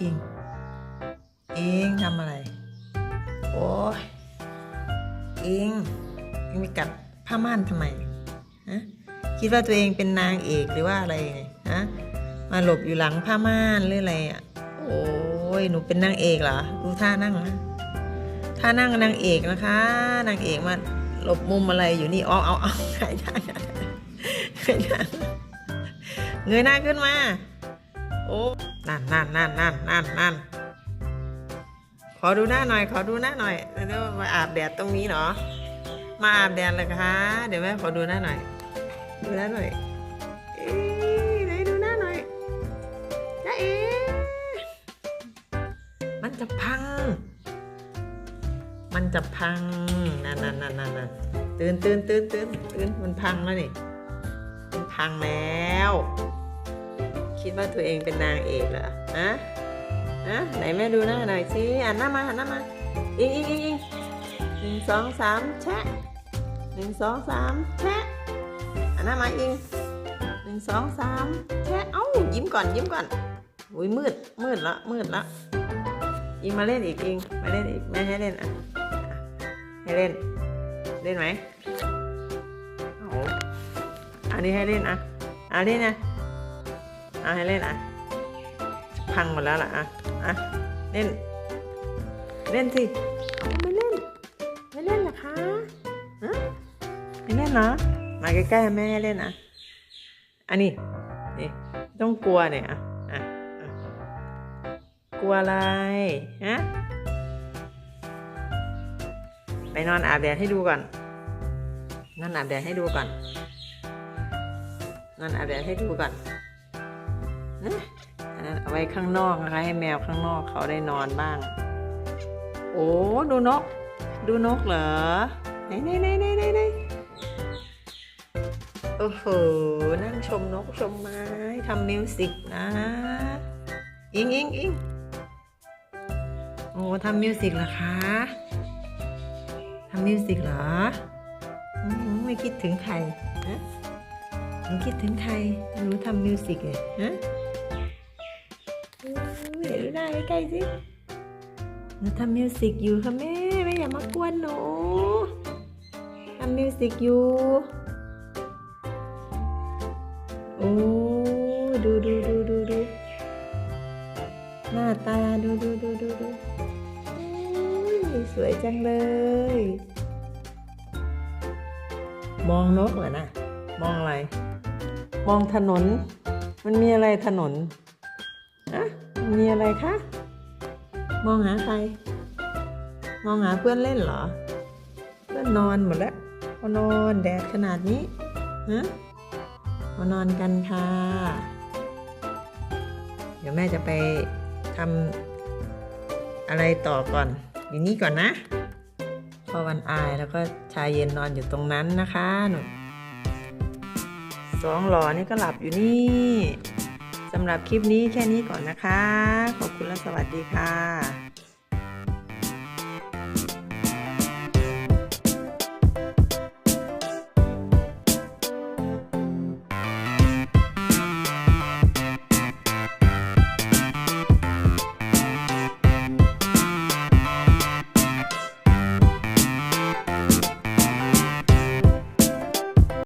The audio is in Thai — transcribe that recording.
อิง อิงทำอะไร โอ้ยอิงอิงไปกัดผ้าม่านทำไมฮะคิดว่าตัวเองเป็นนางเอกหรือว่าอะไรไงฮะมาหลบอยู่หลังผ้าม่านหรืออะไรอะโอ้ยหนูเป็นนางเอกเหรอดูท่านั่งนะท่านั่งนางเอกนะคะนางเอกมาหลบมุมอะไรอยู่นี่อ๋อเอาเอาใครได้ใครได้เงยหน้าขึ้นมา โอ้ นั่นนั่นนั่นนั่นนั่นนั่นขอดูหน้าหน่อย ขอดูหน้าหน่อยแล้วมาอาบแดดตรงนี้เหรอมาอาบแดดเลยคะเดี๋ยวแม่ขอดูหน้าหน่อย ดูหน้าหน่อยเอ๊ะไหนดูหน้าหน่อยจ้าเอ๊ะมันจะพัง มันจะพังนั่นนั่นนั่นนั่นนั่นตื่นตื่นตื่นตื่นตื่นมันพังแล้วนี่มันพังแล้ว คิดว่าตัวเองเป็นนางเอกเหรอฮะฮะไหนแม่ดูหน้าหน่อยสิอ่านหน้ามาหันหน้ามาอิงอิงอิงอิงหนึ่งสองสามแชะหนึ่งสองสามแชะอ่านหน้ามาอิงหนึ่งสองสามแชะเอ้ายิ้มก่อนยิ้มก่อนอุ้ยมืดมืดละมืดละอิงมาเล่นอีกอิงมาเล่นอีกแม่ให้เล่นอะให้เล่นเล่นไหมอาอันนี้ให้เล่นอะอะเล่นนะ อะให้เล่นอะ พังหมดแล้วล่ะอะอะเล่น เล่นสิเอาไม่เล่น ไม่เล่นเหรอคะฮะไม่เล่นเหรอมาใกล้ๆแม่ให้เล่นอะอันนี้นี่ไม่ต้องกลัวเนี่ยอะอะอะกลัวอะไรฮะไปนอนอาบแดดให้ดูก่อนนอนอาบแดดให้ดูก่อนนอนอาบแดดให้ดูก่อน นะอันนั้นเอาไว้ข้างนอกนะคะ ให้แมวข้างนอกเขาได้นอนบ้าง โอ้ดูนก ดูนกเหรอไหนไหนไหนไหนไหนไหนโอ้โห นั่งชมนกชมไม้ทำมิวสิกนะ อิงอิงอิงโอ้ทำมิวสิกเหรอคะทำมิวสิกเหรอไม่คิดถึงใครฮะไม่คิดถึงใครหนูทำมิวสิกเลยฮะ หน้าใกล้ๆสิหนูทำมิวสิกอยู่ค่ะแม่แม่อย่ามากวนหนูทำมิวสิกอยู่โอ้ดูดูดูดูดูหน้าตาดูดูดูดูดูอุ๊ยสวยจังเลย มองนกเหรอนะมองอะไร มองถนน มันมีอะไรถนนอะ มีอะไรคะ มองหาใคร มองหาเพื่อนเล่นเหรอ เพื่อนนอนหมดแล้วพอนอนแดดขนาดนี้ ฮะมานอนกันค่ะ เดี๋ยวแม่จะไปทำอะไรต่อก่อน อยู่นี่ก่อนนะพอวันอายแล้วก็ชายเย็นนอนอยู่ตรงนั้นนะคะหนูสองหลอนี่ก็หลับอยู่นี่ สำหรับคลิปนี้แค่นี้ก่อนนะคะ ขอบคุณและสวัสดีค่ะ